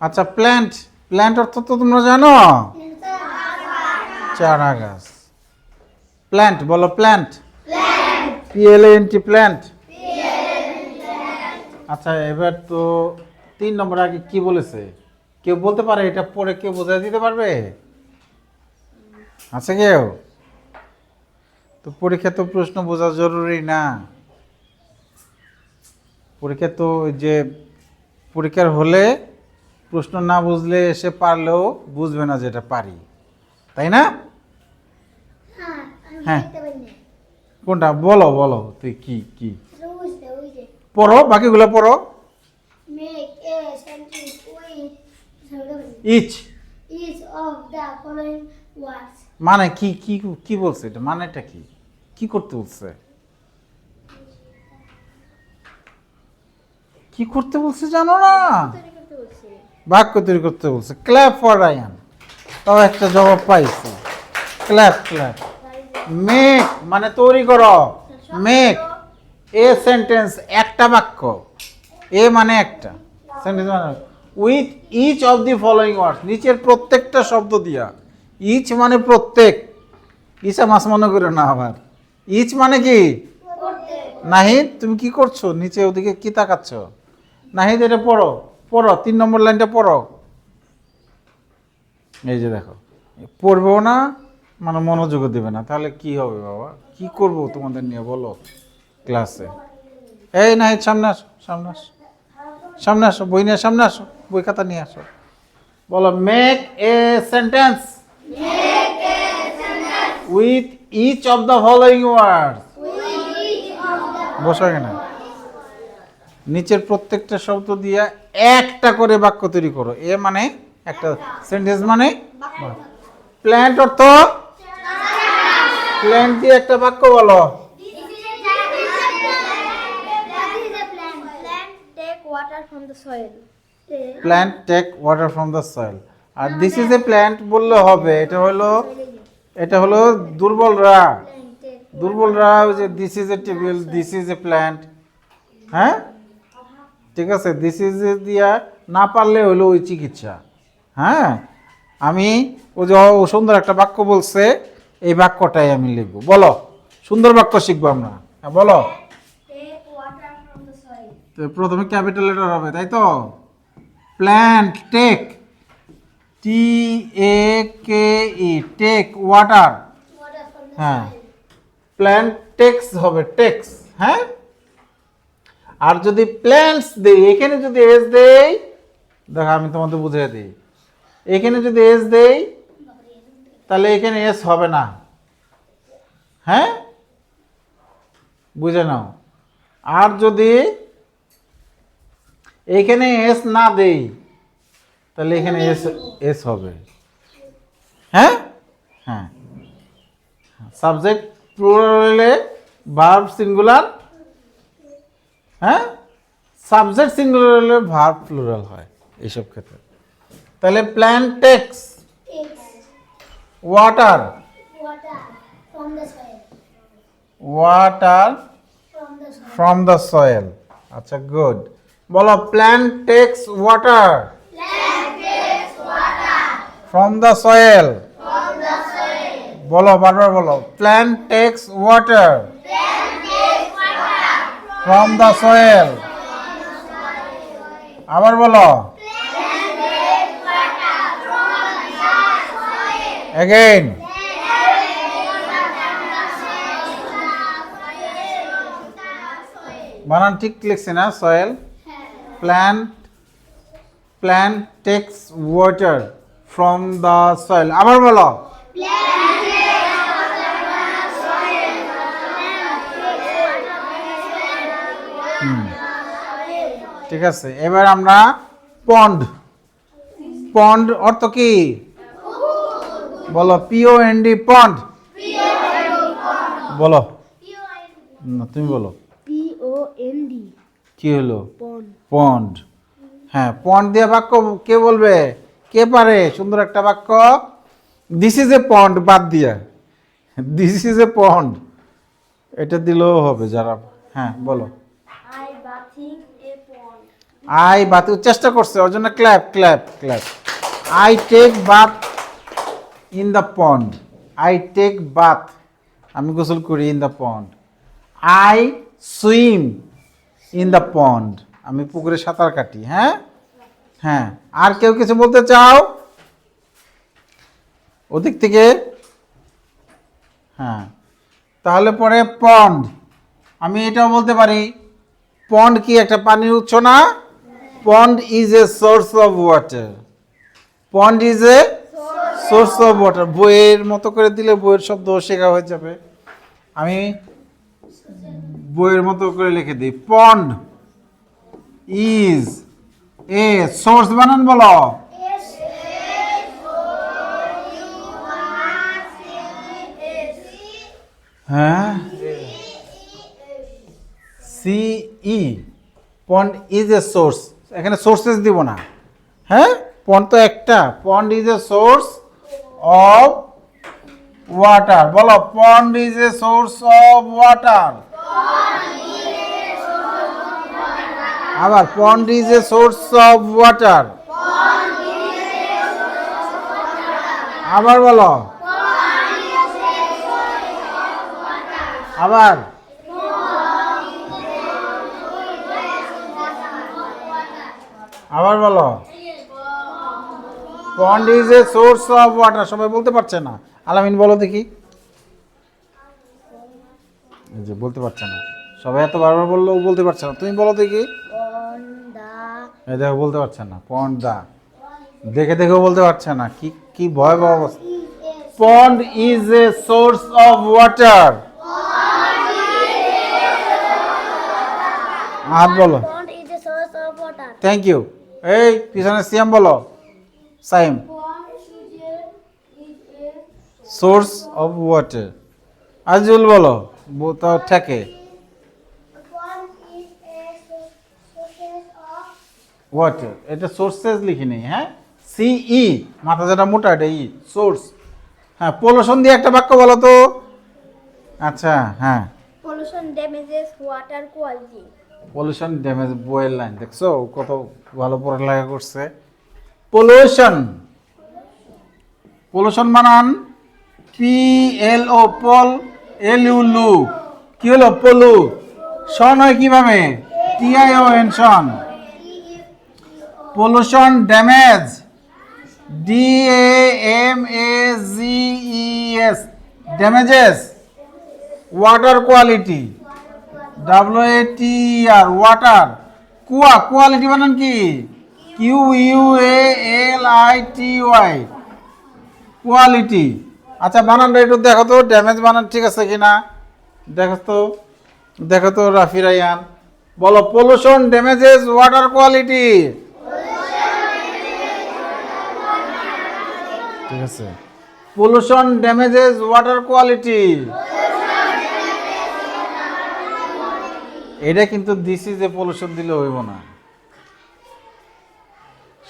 আচ্ছা plant plant অর্থ তো তোমরা জানো? চারা গাছ প্ল্যান্ট বলো প্ল্যান্ট পিএলএনটি প্ল্যান্ট আচ্ছা এবার তো তিন নম্বর আগে কি বলেছে? কেউ বলতে পারে, এটা পরে কেউ বোঝাই দিতে পারবে? আছে কেউ? তো পরীক্ষা তো প্রশ্ন বোঝা জরুরি না। পরীক্ষা তো যে, পরীক্ষার হলে প্রশ্ন না বুঝলে এসে পারলেও বুঝবে না যেটা পারি। তাই না? হ্যাঁ হ্যাঁ। কোনটা? বলো বলো। তুই কি কি? যে পড়ো বাকিগুলো পড়ো। ইচ মানে কি কি কি বলছে এটা? মানেটা কি? কি করতে বলছে? কি করতে বলছে জানো না? বাক্য তৈরি করতে বলছে ক্ল্যাপ ফর রায়ান। তাও একটা জবাব পাইছে। Clap clap. মেক মানে তৈরি করো। মেক এ সেন্টেন্স একটা বাক্য। এ মানে একটা। সেন্টেন্স মানে with each of the following words নিচের প্রত্যেকটা শব্দ দিয়া। ইচ মানে প্রত্যেক। ইচা মাছ মনে করে না আবার। ইচ মানে কি? নাহিদ তুমি কি করছ? নিচে ওদিকে কি তাকাচ্ছ? নাহিদ এটা পড়ো। পড়ো তিন নম্বর লাইনটা পড়ো। এই যে দেখো পড়বেও না মানে মনোযোগও দেবে না। তাহলে কি হবে বাবা? কি করব তোমাদের নিয়ে বলো ক্লাসে? এই নাহিদ সামনে আসো সামনে আসো। সামনে আসো বই নিয়ে সামনে আসো বই খাতা নিয়ে আসো। বলো make a sentence with each of the following words বসো এখানে। নিচের প্রত্যেকটা শব্দ দিয়ে একটা করে বাক্য তৈরি করো। এ মানে একটা সেন্টেন্স মানে প্ল্যান্ট অর্থ? প্ল্যান্ট দিয়ে একটা বাক্য বলো. Plant take water from the soil R this is a plant বললে হবে, এটা হলো এটা হলো দুর্বলরা দুর্বলরা যে this is a table this is a plant হ্যাঁ? ঠিক আছে? দিস ইজ দিয়া না পারলে হলো ওই চিকিৎসা। হ্যাঁ? আমি ও যে ও সুন্দর একটা বাক্য বলছে এই বাক্যটাই আমি লিখব। বলো সুন্দর বাক্য শিখব আমরা। হ্যাঁ বলো. তো প্রথমে ক্যাপিটাল লেটার হবে তাই তো? Plant take T A K E take water হ্যাঁ। প্ল্যান্ট টেক্স হবে টেক্স হ্যাঁ? আর যদি প্ল্যান্টস দেই, এখানে যদি এস দেই, দেখো আমি তোমাদের বুঝিয়ে দিই। এখানে যদি এস দেই, তাহলে এখানে এস হবে না। হ্যাঁ? বুঝে নাও। আর যদি এখানে এস না দেই, তাহলে এখানে এস এস হবে। হ্যাঁ? হ্যাঁ। সাবজেক্ট প্লুরাল ভার্ব সিঙ্গুলার হ্যাঁ? সাবজেক্ট সিঙ্গুলার হলে ভার্ব প্লুরাল হয় এইসব ক্ষেত্রে। তাহলে plant takes water. Water. From the soil আচ্ছা গুড বলো plant takes water from the soil বলো, বারবার বলো। Plant takes water from the soil আবার বলো। এগেইন বানান ঠিক লিখছি না soil plant plant takes water from the soil আবার বলো। হুম। ঠিক আছে। এবার আমরা পন্ড পন্ড অর্থ কি? বলো পিও এনডি পন্ড বলো। না তুমি বলো। P O কি হলো? পন্ড হ্যাঁ পন্ড দিয়ে বাক্য কে বলবে? কে পারে? সুন্দর একটা বাক্য। দিস ইজ এ পন্ড বাদ দিয়া। দিস ইজ এ পন্ড এটা দিলেও হবে যারা হ্যাঁ বলো I bathing a pond. I bath চেষ্টা করছে, ওর জন্য clap clap clap I take bath in the pond I take bath আমি গোসল করি in the pond I swim in the pond আমি পুকুরে সাঁতার কাটি হ্যাঁ? হ্যাঁ। আর কেউ কিছু বলতে চাও? ওদিক থেকে? হ্যাঁ। তাহলে পরে পন্ড আমি এটাও বলতে পারি। পন্ড কি একটা পানির উৎস না? Pond is a source of water pond is a source of water বইয়ের মতো করে দিলে বইয়ের শব্দ শেখা হয়ে যাবে। আমি বইয়ের মতো করে লিখে দিই। পন্ড ইজ এ সোর্স বানান বলো। হ্যাঁ? সিই পন্ড ইজ এ সোর্স এখানে সোর্সেস দিব না। হ্যাঁ? পন্ড তো একটা। Pond is a source of water বলো pond is a source of water আবার pond is a source of water আবার বলো। আবার। আবার বলো। Pond is a source of water সবাই বলতে পারছে না। আলামিন বলো দেখি। যে বলতে পারছে না। সবাই এত বারবার বলল বলতে পারছে না। তুমি বলো দেখি। এই দেখো বলতে পারছে না। পন্ড দা দেখে দেখেও বলতে পারছে না। কি কি ভয়াবহ অবস্থা। Pond is a source of water আর বলো. থ্যাংক ইউ এই, পিছনে সিএম বলো। সাইম। সোর্স অফ ওয়াটার আজুল বলো বো- তো ঠেকে। ওয়াটার এটা সোর্সেস লিখি নেই হ্যাঁ সিই মাথা যেটা মোটা, এটা ই সোর্স হ্যাঁ পলুশন দিয়ে একটা বাক্য বলো তো। আচ্ছা হ্যাঁ। Pollution damages water quality. Pollution damage বয়ের লাইন দেখছ? কত ভালো পড়ালেখা করছে। পলিউশন পলিউশন বানান পি এল ও পল এল ইউ লু কি হলো পলু সন হয় কীভাবে? T I O N Son pollution damage D A M A G E S damages water quality W A T R water কুয়া কোয়ালিটি বানান কি? Q U A L I T Y quality আচ্ছা বানানটা একটু দেখো তো damage বানান ঠিক আছে কিনা? দেখো তো দেখো তো, রাফি রায়ান। বলো পলিউশন ড্যামেজেস ওয়াটার কোয়ালিটি ঠিক আছে। পলিউশন ড্যামেজেস ওয়াটার কোয়ালিটি এটা কিন্তু দিস ইজ পলিউশন দিলে হইব না।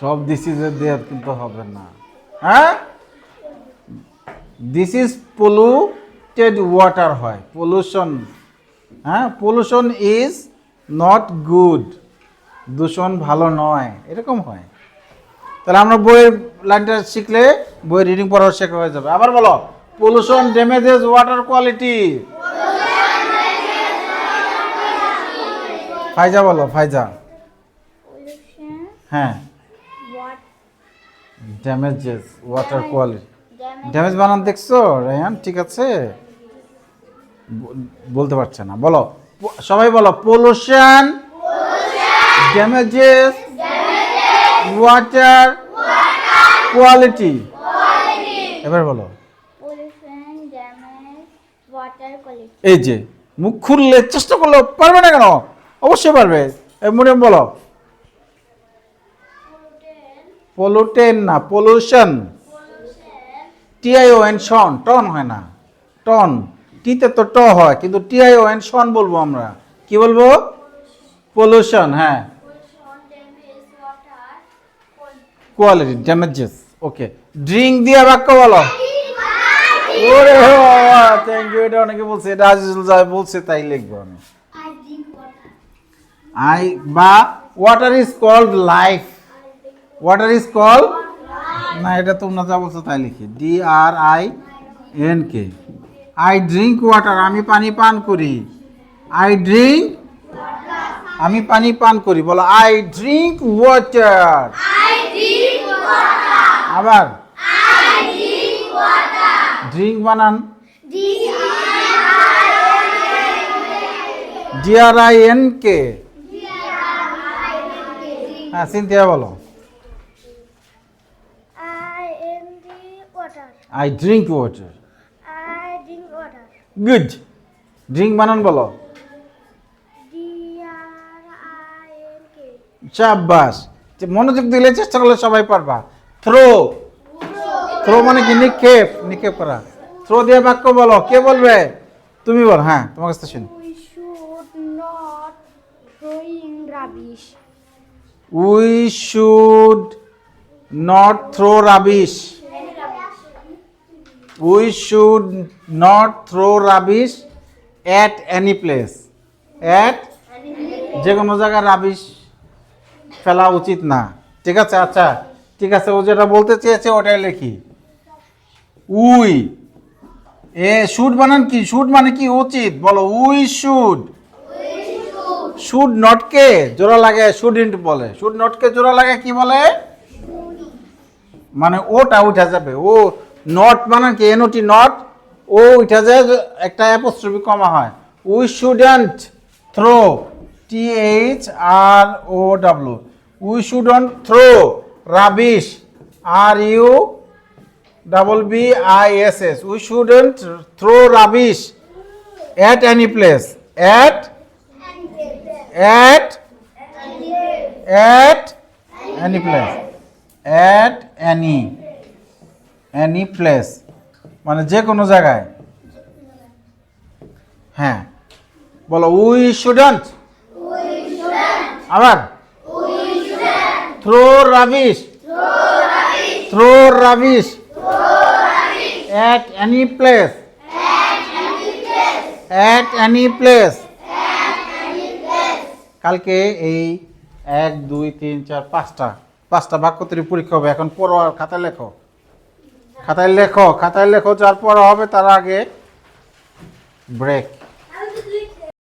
সব দিস ইজ দেওয়া কিন্তু হবে না। হ্যাঁ? দিস ইজ পলুটেড ওয়াটার হয়। পলিউশন হ্যাঁ? পলিউশন ইজ নট গুড দূষণ ভালো নয়। এরকম হয়। তাহলে আমরা বইয়ের লাইনটা শিখলে বইয়ের রিডিং পড়াও শেখা হয়ে যাবে। আবার বলো পলিউশন ড্যামেজেস ওয়াটার কোয়ালিটি ফাইজা বলো ফাইজা। হ্যাঁ। ড্যামেজেস ওয়াটার কোয়ালিটি ড্যামেজ বানান দেখছ রায়ান ঠিক আছে? বলতে পারছে না। বলো সবাই বলো পলিউশন ড্যামেজেস ওয়াটার কোয়ালিটি এবার বলো. এই যে মুখ খুললে চেষ্টা করল পারবে না কেন? অবশ্যই পারবে। মরিয়ম বলো। পলুটেন না পলিউশন টিআইও এন শন, টন হয় না। টন। টিতে তো ট হয়, কিন্তু টিআইও এন শন বলব আমরা। কি বলব? পলিউশন হ্যাঁ। কোয়ালিটি ড্যামেজেস ওকে ড্রিঙ্ক দিয়ে বাক্য বলো। ওরে থ্যাংক ইউ এটা অনেকে বলছে, এটা আজিজুল বলছে, তাই লিখব আমি. আই বা water is called life water is call না এটা তোমরা যা বলছো তাই লিখি। D R I N K I drink water আমি পানি পান করি। আই ড্রিঙ্ক আমি পানি পান করি। বলো আই ড্রিঙ্ক ওয়াটার আবার? ড্রিঙ্ক বানান। D R I N K হ্যাঁ সিনথিয়া বলো. I drink water. Good drink বানান বলো. চাব্বাস। মনোযোগ দিলে চেষ্টা করলে সবাই পারবা। থ্রো থ্রো মানে কি? নিক্ষেপ। নিক্ষেপ করা। থ্রো দিয়ে বাক্য বলো। কে বলবে? তুমি বল। হ্যাঁ তোমার কাছে শুনি। We should not throwing rubbish. We should not throw rubbish we should not throw rubbish at any place at যে কোনো জায়গায় রাবিশ ফেলা উচিত না। ঠিক আছে আচ্ছা ঠিক আছে, ও যেটা বলতে চেয়েছে ওটাই লিখি। উই এ শুড বানান কি? শুড মানে কি? উচিত। বলো উই শুড শুড নটকে জোড়া লাগে শুডেন্ট বলে। শুড নটকে জোড়া লাগে, কি বলে? মানে ওটা উঠা যাবে। ও নট মানে কি? এনওটি নট ও উঠা যায় একটা অ্যাপোস্ট্রফি কমা হয়। We shouldn't throw T H R O W we shouldn't throw rubbish R U double B I S S we shouldn't throw rubbish at any place at at? Any at any place. At any. Any place. মানে যে কোনো জায়গায়। হ্যাঁ। বলো we student আবার। Throw rubbish throw rubbish at any place at any place কালকে এই এক, দুই, তিন, চার, পাঁচটা। পাঁচটা বাক্য তৈরি পরীক্ষা হবে? এখন পড়ো আর খাতায় লেখো। খাতায় লেখো খাতায় লেখো, যার পড়া হবে তার আগে ব্রেক